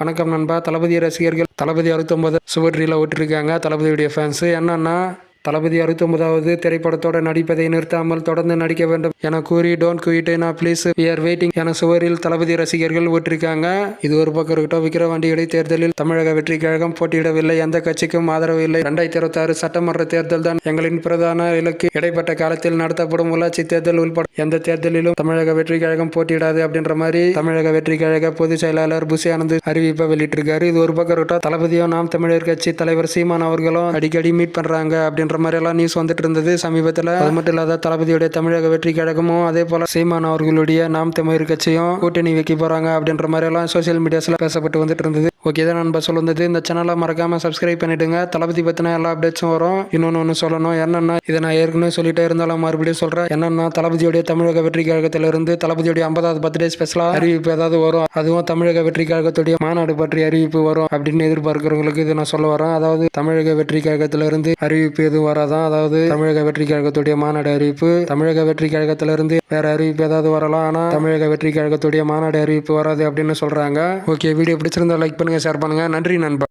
வணக்கம் நண்பா. தளபதி ரசிகர்கள் தளபதி அறுபத்தொம்பது சுவற்றில் விட்டுருக்காங்க தளபதியுடைய ஃபேன்ஸு என்னென்னா தளபதி அறுபத்தொன்பதாவது திரைப்படத்தோட நடிப்பதை நிறுத்தாமல் தொடர்ந்து நடிக்க வேண்டும் என கூறி டோன்ட் குயிட் நான் ப்ளீஸ் வி ஆர் வெயிட்டிங் என சுவரில் தளபதி ரசிகர்கள் விட்டிருக்காங்க இது ஒரு பக்கம் இருக்கட்டும் விக்கிரவாண்டி இடைத்தேர்தலில் தமிழக வெற்றி கழகம் போட்டியிடவில்லை. எந்த கட்சிக்கும் ஆதரவு இல்லை. ரெண்டாயிரத்தி இருபத்தாறு சட்டமன்ற தேர்தல் தான் எங்களின் பிரதான இலக்கு. இடைப்பட்ட காலத்தில் நடத்தப்படும் உள்ளாட்சி தேர்தல் உள்பட எந்த தேர்தலிலும் தமிழக வெற்றி கழகம் போட்டியிடாது அப்படின்ற மாதிரி தமிழக வெற்றி கழக பொதுச் செயலாளர் புசி ஆனந்த் அறிவிப்பை வெளியிட்டிருக்காரு. இது ஒரு பக்கம் இருக்கட்டும் தளபதியும் நாம் தமிழர் கட்சி தலைவர் சீமான் அவர்களும் அடிக்கடி மீட் பண்றாங்க அப்படின்ற அப்படின்ற மாதிரியெல்லாம் நியூஸ் வந்துட்டு இருந்தது சமீபத்தில் அது மட்டும் இல்லாத தளபதியுடைய தமிழக வெற்றி கழகமும் அதே போல சீமான் அவர்களுடைய நாம் தமிழர் கட்சியும் கூட்டணி வைக்க போறாங்க அப்படின்ற மாதிரி எல்லாம் சோசியல் மீடியாஸ்ல பேசப்பட்டு வந்துட்டு இருந்தது ஓகே தான் நண்பர் சொல்லுந்தது இந்த சேனலை மறக்காமல் சப்ஸ்கிரைப் பண்ணிவிடுங்க தளபதி பற்றின எல்லா அப்டேட்ஸும் வரும். இன்னொன்று ஒன்று சொல்லணும். என்னென்னா இதை நான் ஏற்கனவே சொல்லிட்டே இருந்தாலும் மறுபடியும் சொல்கிறேன் என்னென்னா தளபதியுடைய தமிழக வெற்றி கழகத்திலிருந்து தளபதியுடைய ஐம்பதாவது பர்த்டே ஸ்பெஷலாக அறிவிப்பு ஏதாவது வரும் அதுவும் தமிழக வெற்றி கழகத்துடைய மாநாடு பற்றி அறிவிப்பு வரும் அப்படின்னு எதிர்பார்க்குறவங்களுக்கு இது நான் சொல்ல வரேன். அதாவது தமிழக வெற்றி கழகத்திலிருந்து அறிவிப்பு எதுவும் வராதான் அதாவது தமிழக வெற்றி கழகத்துடைய மாநாடு அறிவிப்பு தமிழக வெற்றி கழகத்திலிருந்து வேற அறிவிப்பு ஏதாவது வரலாம்? ஆனால் தமிழக வெற்றி கழகத்துடைய மாநாடு அறிவிப்பு வராது அப்படின்னு சொல்கிறாங்க ஓகே வீடியோ பிடிச்சிருந்தா லைக் பண்ணுங்க ஷேர் பண்ணுங்க. நன்றி நண்பா.